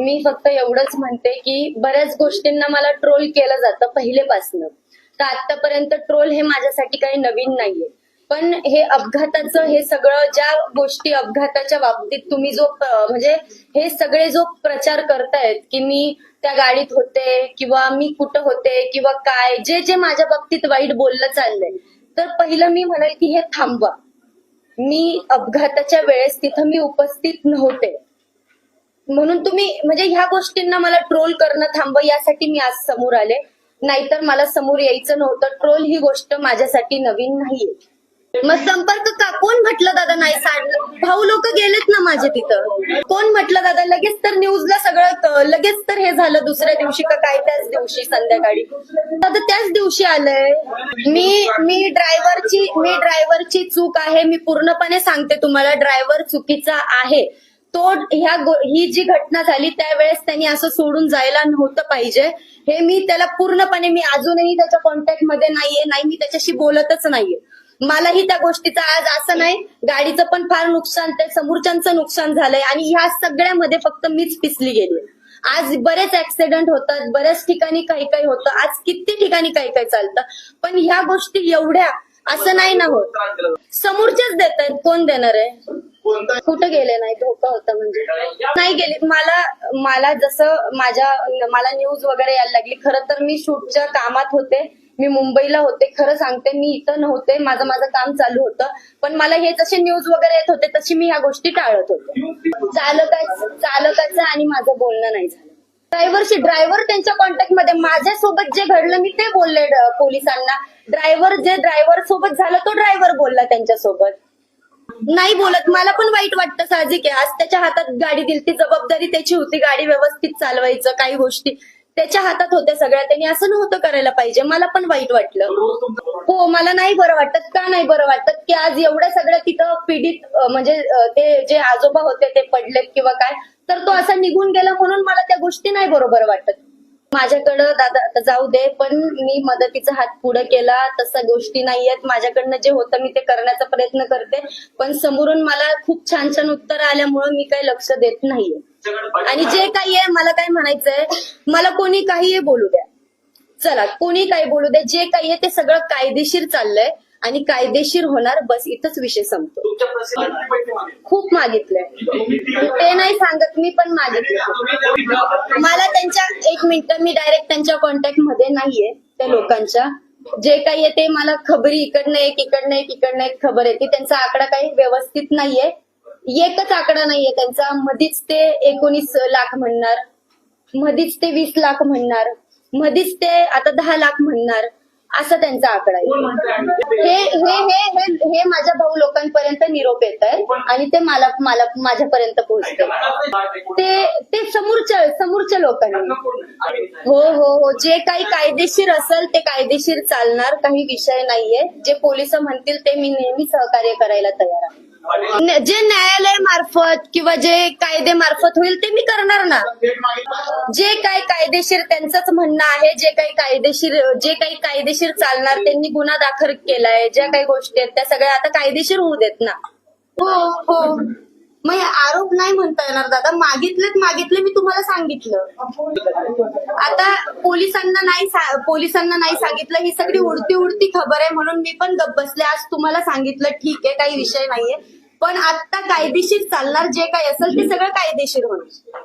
मी फक्त एवढंच म्हणते की बऱ्याच गोष्टींना मला ट्रोल केलं जातं पहिलेपासनं. तर आतापर्यंत ट्रोल हे माझ्यासाठी काही नवीन नाहीये. पण हे अपघाताचं हे सगळं ज्या गोष्टी अपघाताच्या बाबतीत तुम्ही जो म्हणजे हे सगळे जो प्रचार करतायत की मी त्या गाडीत होते किंवा मी कुठं होते किंवा काय जे जे माझ्या बाबतीत वाईट बोललं चाललंय तर पहिलं मी म्हणेल की हे थांबवा. मी अपघाताच्या वेळेस तिथं मी उपस्थित नव्हते. म्हणून तुम्ही म्हणजे ह्या गोष्टींना मला ट्रोल करणं थांबव यासाठी मी आज समोर आले. नाहीतर मला समोर यायचं नव्हतं. ट्रोल ही गोष्ट माझ्यासाठी नवीन नाहीये. मग संपर्क का? कोण म्हटलं दादा? नाही साडलं भाऊ लोक गेलेत ना माझे तिथं. कोण म्हटलं दादा? लगेच तर न्यूजला सगळं लगेच तर हे झालं दुसऱ्या दिवशी का काय? त्याच दिवशी संध्याकाळी. दादा त्याच दिवशी आलंय. मी मी ड्रायव्हरची मी ड्रायव्हरची चूक आहे. मी पूर्णपणे सांगते तुम्हाला ड्रायव्हर चुकीचा आहे. तो ह्या ही जी घटना झाली त्यावेळेस त्यांनी असं सोडून जायला नव्हतं पाहिजे. हे मी त्याला पूर्णपणे मी अजूनही त्याच्या कॉन्टॅक्टमध्ये नाहीये नाही मी त्याच्याशी बोलतच नाहीये. मलाही त्या गोष्टीचं आज असं नाही. गाडीचं पण फार नुकसान ते समोरच्यांचं नुकसान झालंय आणि ह्या सगळ्यामध्ये फक्त मीच पिसली गेली आज बरेच ऍक्सिडेंट होतात बऱ्याच ठिकाणी काही काही होतं. आज किती ठिकाणी काही काही चालतं. पण ह्या गोष्टी एवढ्या असं नाही ना होत. समोरचेच देत आहेत कोण देणार आहे? कुठं गेले नाही धोका होता म्हणजे. नाही गेले. मला मला जसं माझ्या मला न्यूज वगैरे यायला लागली. खरं तर मी शूटच्या कामात होते. मी मुंबईला होते. खरं सांगते मी इथं नव्हते. माझं माझं काम चालू होतं. पण मला हे जसे न्यूज वगैरे येत होते तशी मी ह्या गोष्टी टाळत होते. चालकाचं चालकाचं आणि माझं बोलणं नाही झालं. ड्रायव्हरशी ड्रायव्हर त्यांच्या कॉन्टॅक्टमध्ये. माझ्यासोबत जे घडलं मी ते बोलले पोलिसांना. ड्रायव्हर जे ड्रायव्हर सोबत झालं तो ड्रायव्हर बोलला त्यांच्यासोबत. नाही बोलत. मला पण वाईट वाटतं साहजिक आहे. आज त्याच्या हातात गाडी दिली. ती जबाबदारी त्याची होती. गाडी व्यवस्थित चालवायचं काही गोष्टी. त्याच्या हातात होत्या सगळ्या. त्यांनी असं नव्हतं करायला पाहिजे. मला पण वाईट वाटलं. हो मला नाही बरं वाटत. का नाही बरं वाटत? की आज एवढ्या सगळ्या तिथं पीडित म्हणजे ते जे आजोबा होते ते पडलेत किंवा काय तर तो असा निघून गेला म्हणून मला त्या गोष्टी नाही बरोबर वाटत. माझ्याकडं दादा जाऊ दे पण मी मदतीचा हात पुढे केला. तसं गोष्टी नाहीयेत. माझ्याकडनं जे होतं मी ते करण्याचा प्रयत्न करते. पण समोरून मला खूप छान छान उत्तर आल्यामुळं मी काही लक्ष देत नाहीये. आणि जे काही आहे मला काय म्हणायचंय मला कोणी काहीही बोलू द्या. चला कोणी काही बोलू द्या. जे काही आहे ते सगळं कायदेशीर चाललंय. आणि कायदेशीर होणार बस इथंच विषय संपतो? खूप मागितलंय. ती- नाही सांगत मी पण मागितलं मला त्यांच्या एक मिनिट मी डायरेक्ट त्यांच्या कॉन्टॅक्टमध्ये नाहीये त्या लोकांच्या. जे काही आहे ते मला खबरी इकडनं एक इकडनं एक इकडनं एक खबर येते. त्यांचा आकडा काही व्यवस्थित नाहीये. एकच आकडा नाहीये त्यांचा. मधीच ते एकोणीस लाख म्हणणार. मधीच ते वीस लाख म्हणणार. मधीच ते आता दहा लाख म्हणणार. असा त्यांचा आकडा आहे? हे हे हे हे माझ्या भाऊ लोकांपर्यंत निरोप येत आहे आणि ते मला मला माझ्यापर्यंत पोहोचते. ते ते समोरच्या समोरच्या लोकांनी. हो हो हो. जे काही कायदेशीर असेल ते कायदेशीर चालणार. काही विषय नाहीये. जे पोलीस म्हणतील ते मी नेहमी सहकार्य करायला तयार आहे. जे न्यायालय मार्फत किंवा जे कायदे मार्फत होईल ते मी करणार ना. जे काही कायदेशीर त्यांचंच म्हणणं आहे जे काही कायदेशीर जे काही कायदेशीर चालणार त्यांनी गुन्हा दाखल केलाय ज्या काही गोष्टी आहेत त्या सगळ्या आता कायदेशीर होऊ देत ना. हो हो. मग आरोप नाही म्हणता येणार दादा. मागितलेत मागितले मी तुम्हाला सांगितलं. आता पोलिसांना नाही पोलिसांना नाही सांगितलं ही सगळी उडती उडती खबर आहे म्हणून मी पण गप्प बसले. आज तुम्हाला सांगितलं ठीक आहे काही विषय नाहीये. पण आता कायदेशीर चालणार जे काही असेल ते सगळं कायदेशीर होणार.